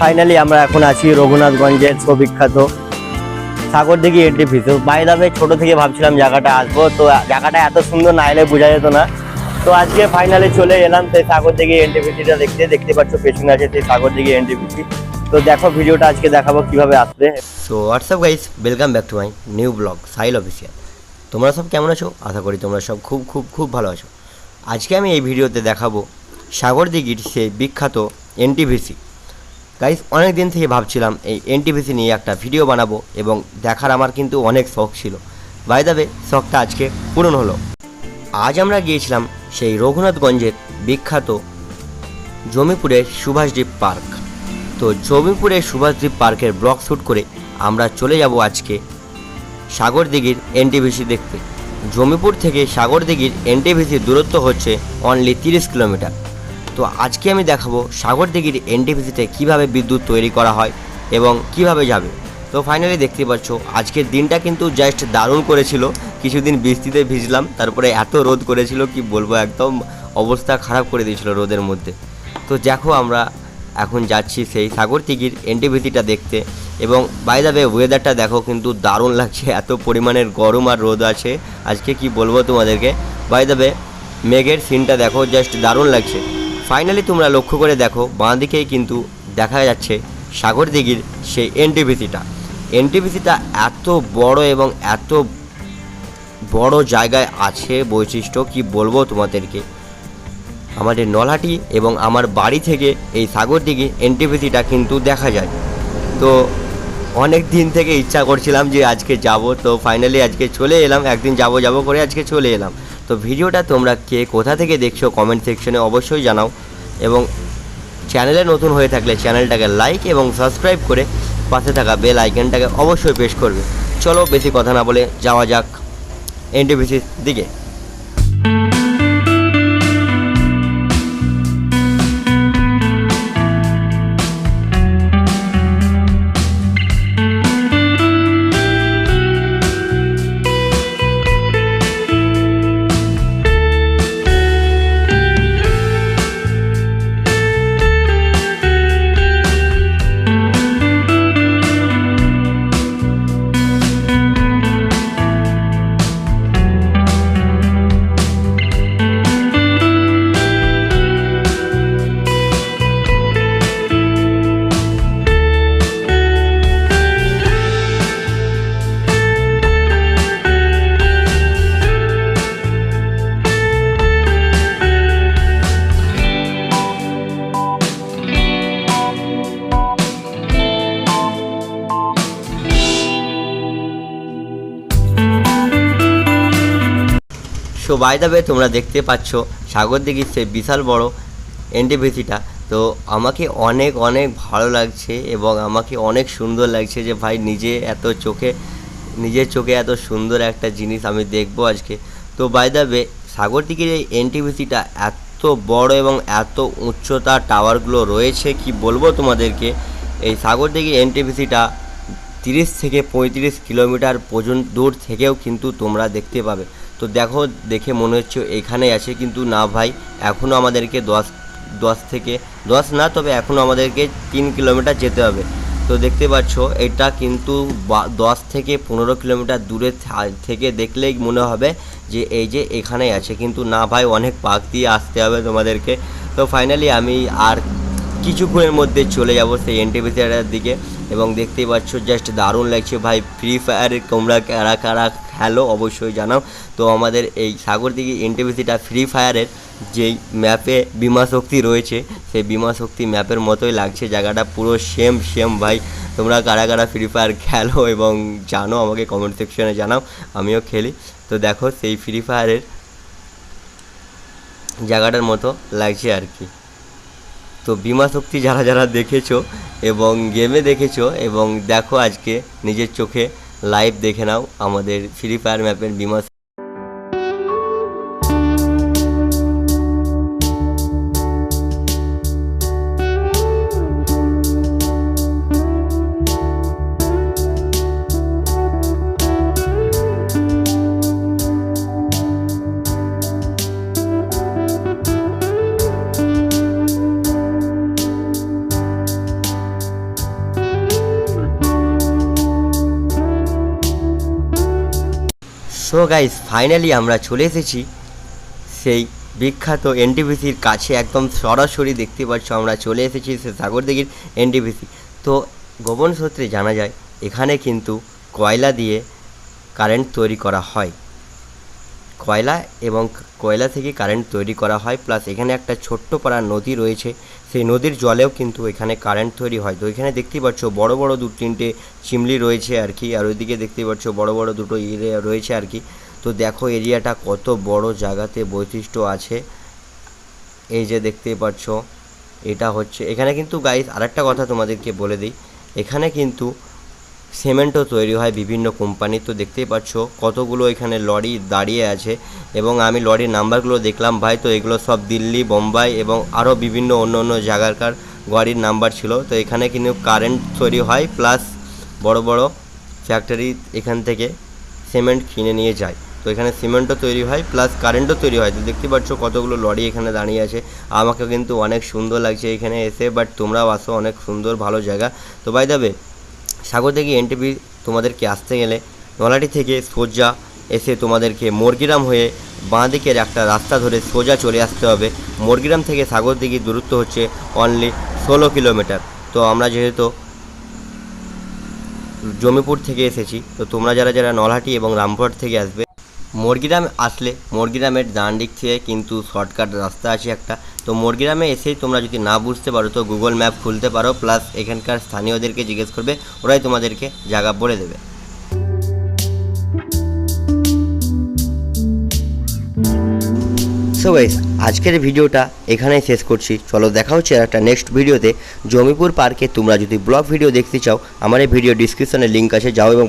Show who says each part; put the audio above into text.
Speaker 1: Finally আমরা এখন আছি রঘুনাথগঞ্জের সুবিখ্যাত সাগরদিঘি এনটিপি তো বাই দাবে ছোট থেকে ভাবছিলাম জায়গাটা আসব। তো জায়গাটা এত সুন্দর না এলে বোঝা যেত না। তো আজকে ফাইনালি চলে এলাম সেই সাগরদিঘি এনটিপিসিটা দেখতে। দেখতে পাচ্ছ পেছনে আছে সেই সাগরদিঘি এনটিপিসি তো দেখো, ভিডিওটা আজকে দেখাবো কীভাবে আসবে। So WhatsApp guys welcome back to my new blog Sail official তোমরা সব কেমন আছো? আশা করি তোমরা সব খুব খুব খুব ভালো আছো। আজকে আমি এই ভিডিওতে দেখাবো সাগরদিঘির সেই বিখ্যাত এনটিভিসি। গাইস অনেক দিন থেকে ভাবছিলাম এই এনটিভিসি নিয়ে একটা ভিডিও বানাবো এবং দেখার আমার কিন্তু অনেক শখ ছিল। বাই দাবে শখটা আজকে পূরণ হলো। আজ আমরা গিয়েছিলাম সেই রঘুনাথগঞ্জের বিখ্যাত জমিপুরের সুভাষদ্বীপ পার্ক। তো জমিপুরের সুভাষদ্বীপ পার্কের ব্লগ শ্যুট করে আমরা চলে যাব আজকে সাগরদিঘির এনটিভিসি দেখতে। জমিপুর থেকে সাগরদিঘির এনটিভিসির দূরত্ব হচ্ছে অনলি তিরিশ কিলোমিটার। তো আজকে আমি দেখাবো সাগরদিঘির এনটিভিসিতে কীভাবে বিদ্যুৎ তৈরি করা হয় এবং কীভাবে যাবে। তো ফাইনালি দেখতে পাচ্ছ, আজকের দিনটা কিন্তু জাস্ট দারুণ করেছিল। কিছুদিন বৃষ্টিতে ভিজলাম, তারপরে এত রোদ করেছিল কি বলব, একদম অবস্থা খারাপ করে দিয়েছিল রোদের মধ্যে। তো দেখো আমরা এখন যাচ্ছি সেই সাগর দিঘির এনটিভিসিটা দেখতে এবং বাই দ্য ওয়েদারটা দেখো কিন্তু দারুণ লাগছে, এত পরিমাণের গরম আর রোদ আছে। আজকে কি বলব তোমাদেরকে? বাই দ্য মেঘের সিনটা দেখো জাস্ট দারুণ লাগছে। ফাইনালি তোমরা লক্ষ্য করে দেখো, বাঁ দিকেই কিন্তু দেখা যাচ্ছে সাগর দিঘির সেই এনটিভিসিটা। এনটিভিসিটা এত বড় এবং এত বড় জায়গায় আছে, বৈশিষ্ট্য কি বলব তোমাদেরকে? আমাদের নলাটি এবং আমার বাড়ি থেকে এই সাগর সাগরদিঘি এনটিভিসিটা কিন্তু দেখা যায়। তো অনেক দিন থেকে ইচ্ছা করছিলাম যে আজকে যাব, তো ফাইনালি আজকে চলে এলাম, একদিন যাব যাব করে আজকে চলে এলাম। তো ভিডিওটা তোমরা কে কোথা থেকে দেখছ কমেন্ট সেকশনে অবশ্যই জানাও এবং চ্যানেলে নতুন হয়ে থাকলে চ্যানেলটাকে লাইক এবং সাবস্ক্রাইব করে পাশে থাকা বেল আইকনটাকে অবশ্যই প্রেস করবে। চলো বেশি কথা না বলে যাওয়া যাক। এনটিভিসির দিকে। সো বাই দ্য ওয়ে তোমরা দেখতে পাচ্ছ, সাগর দিঘির সেই বিশাল বড় এনটিভিসিটা। তো, আমাকে অনেক অনেক ভালো লাগছে এবং আমাকে অনেক সুন্দর লাগছে যে, ভাই, নিজে এত চোখে, নিজের চোখে এত সুন্দর একটা জিনিস আমি দেখব আজকে। তো বাই দ্য ওয়ে সাগর দিঘির এই এনটিভিসিটা এত বড় এবং এত উচ্চতা টাওয়ারগুলো রয়েছে, কি বলব তোমাদেরকে? এই সাগর দিঘির এনটিভিসিটা তিরিশ থেকে পঁয়ত্রিশ কিলোমিটার পর্যন্ত দূর থেকেও কিন্তু তোমরা দেখতে পাবে। তো দেখো, দেখে মনে হচ্ছে এখানেই আছে, কিন্তু না ভাই এখনও আমাদেরকে দশ দশ থেকে, দশ না, তবে এখনও আমাদেরকে তিন কিলোমিটার যেতে হবে। তো দেখতে পাচ্ছ, এটা কিন্তু দশ থেকে পনেরো কিলোমিটার দূরে থেকে দেখলেই মনে হবে যে এই যে এখানেই আছে। কিন্তু না ভাই, অনেক পাক দিয়ে আসতে হবে তোমাদেরকে। তো ফাইনালি আমি আর কিছুক্ষণের মধ্যে চলে যাব সেই এনটিভিসিটার দিকে এবং দেখতেই পাচ্ছ জাস্ট দারুণ লাগছে ভাই ফ্রি ফায়ারে তোমরা কারা কারা খেলো অবশ্যই জানাও। তো আমাদের এই সাগর দিকে এনটিভিসিটা ফ্রি ফায়ারের যেই ম্যাপে বিমা শক্তি রয়েছে, সেই বিমা শক্তি ম্যাপের মতোই লাগছে, জায়গাটা পুরো সেম সেম ভাই। তোমরা কারা কারা ফ্রি ফায়ার খেলো এবং জানো আমাকে কমেন্ট সেকশনে জানাও, আমিও খেলি। তো দেখো, সেই ফ্রি ফায়ারের জায়গাটার মতো লাগছে আর কি। তো বিমা শক্তি যারা যারা দেখেছ এবং গেমে দেখেছ এবং দেখো আজকে নিজের চোখে লাইভ দেখে নাও আমাদের ফ্রি ফায়ার ম্যাপের বিমা সো গাইস ফাইনালি আমরা চলে এসেছি। সেই বিখ্যাত এনটিভিসির কাছে একদম সরাসরি দেখতে পাচ্ছ আমরা চলে এসেছি সে সাগরদিঘির এনটিভিসি তো গোপন সূত্রে জানা যায়, এখানে কিন্তু কয়লা দিয়ে কারেন্ট তৈরি করা হয়। কয়লা এবং কয়লা থেকে কারেন্ট তৈরি করা হয় প্লাস এখানে একটা ছোট্ট পাড়া নদী রয়েছে, সেই নদীর জলেও কিন্তু এখানে কারেন্ট তৈরি হয়। তো এখানে দেখতেই পাচ্ছ বড় বড় দু তিনটে চিমলি রয়েছে আর কি, আর ওইদিকে দেখতেই পাচ্ছ বড় বড় দুটো ইয়ে রয়েছে আর কি। তো দেখো এরিয়াটা কত বড় জায়গাতে বৈশিষ্ট্য আছে। এই যে দেখতেই পাচ্ছ, এটা হচ্ছে, এখানে কিন্তু গাইস আরেকটা কথা তোমাদেরকে বলে দিই, এখানে কিন্তু সিমেন্টও তৈরি হয় বিভিন্ন কোম্পানির তো দেখতেই পাচ্ছ কতগুলো এখানে লরি দাঁড়িয়ে আছে এবং আমি লরির নাম্বারগুলো দেখলাম ভাই। তো এগুলো সব দিল্লি, বোম্বাই এবং আরও বিভিন্ন অন্য অন্য জায়গাকার গাড়ির নাম্বার ছিল। তো এখানে কিন্তু কারেন্ট তৈরি হয় প্লাস বড় বড় ফ্যাক্টরি এখান থেকে সিমেন্ট কিনে নিয়ে যায়। তো এখানে সিমেন্টও তৈরি হয় প্লাস কারেন্টও তৈরি হয়। তো দেখতে পাচ্ছ কতগুলো লরি এখানে দাঁড়িয়ে আছে। আমাকে কিন্তু অনেক সুন্দর লাগছে এখানে এসে, বাট তোমরাও আসো, অনেক সুন্দর, ভালো জায়গা। তো বাই দেবে সাগর থেকে এনটিভি তোমাদেরকে আসতে গেলে নলাটি থেকে সোজা এসে তোমাদেরকে মর্গিরাম হয়ে বাঁ দিকের একটা রাস্তা ধরে সোজা চলে আসতে হবে। মর্গিরাম থেকে সাগর দিঘির দূরত্ব হচ্ছে অনলি ষোলো কিলোমিটার। তো আমরা যেহেতু জমিপুর থেকে এসেছি, তো তোমরা যারা যারা নলহাটি এবং রামপুরহাট থেকে আসবে, মর্গিরাম আসলে মর্গিরামের ডান দিক থেকে কিন্তু শর্টকাট রাস্তা আছে একটা। তো মর্গিরামে এসেই তোমরা যদি না বুঝতে পারো, তো গুগল ম্যাপ খুলতে পারো প্লাস এখানকার স্থানীয়দেরকে জিজ্ঞেস করবে, ওরাই তোমাদেরকে জায়গা বলে দেবে। সো গাইস আজকের ভিডিওটা এখানেই শেষ করছি। চলো দেখা হচ্ছে আর একটা নেক্সট ভিডিওতে। জমিপুর পার্কে তোমরা যদি ব্লগ ভিডিও দেখতে চাও, আমার এই ভিডিও ডিসক্রিপশনে লিঙ্ক আছে, যাও এবং